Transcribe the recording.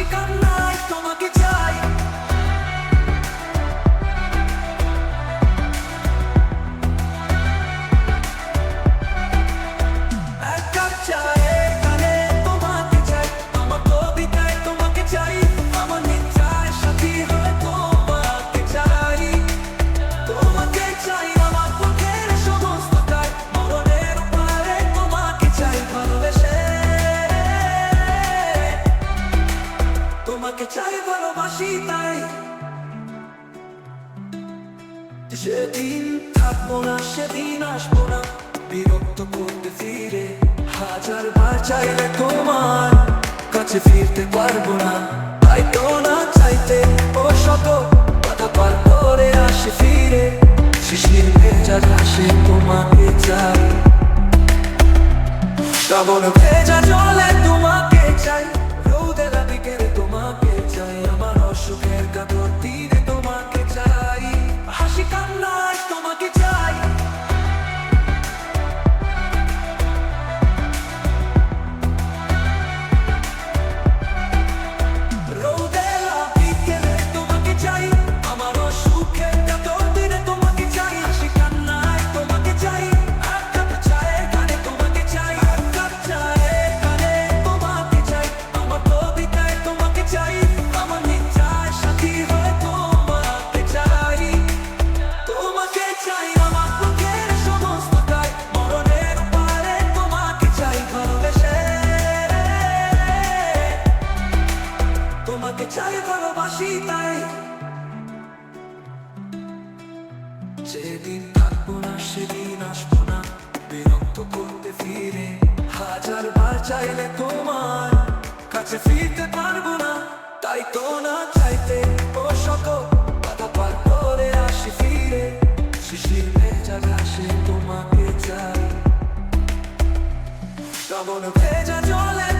aşık anlar তোমাকে চাই ভালোবাসি তাই। সেদিন থাকব না, সেদিন আসব না। বিরক্ত করতে ফিরে, হাজার বার চাইলে তোমার কাছে ফিরতে পারব না। তাই তো না চাইতে, ও শত বাধা পার করে আসে ফিরে। শিশির আসে তোমাকে চাই। ভেজা জলে তোমাকে চাই ভালোবাসি তাই। যেদিন থাকব না, সেদিন আসব না। বিরক্ত করতে ফিরে হাজার বার চাইলে তোমার কাছে ফিরতে পারব না। তাই তো না চাইতে, ও সকল বাধা পার করে আসি ফিরে। শিশির ভেজা ঘাসে তোমাকে চাই। শ্রাবণ ভেজা জলে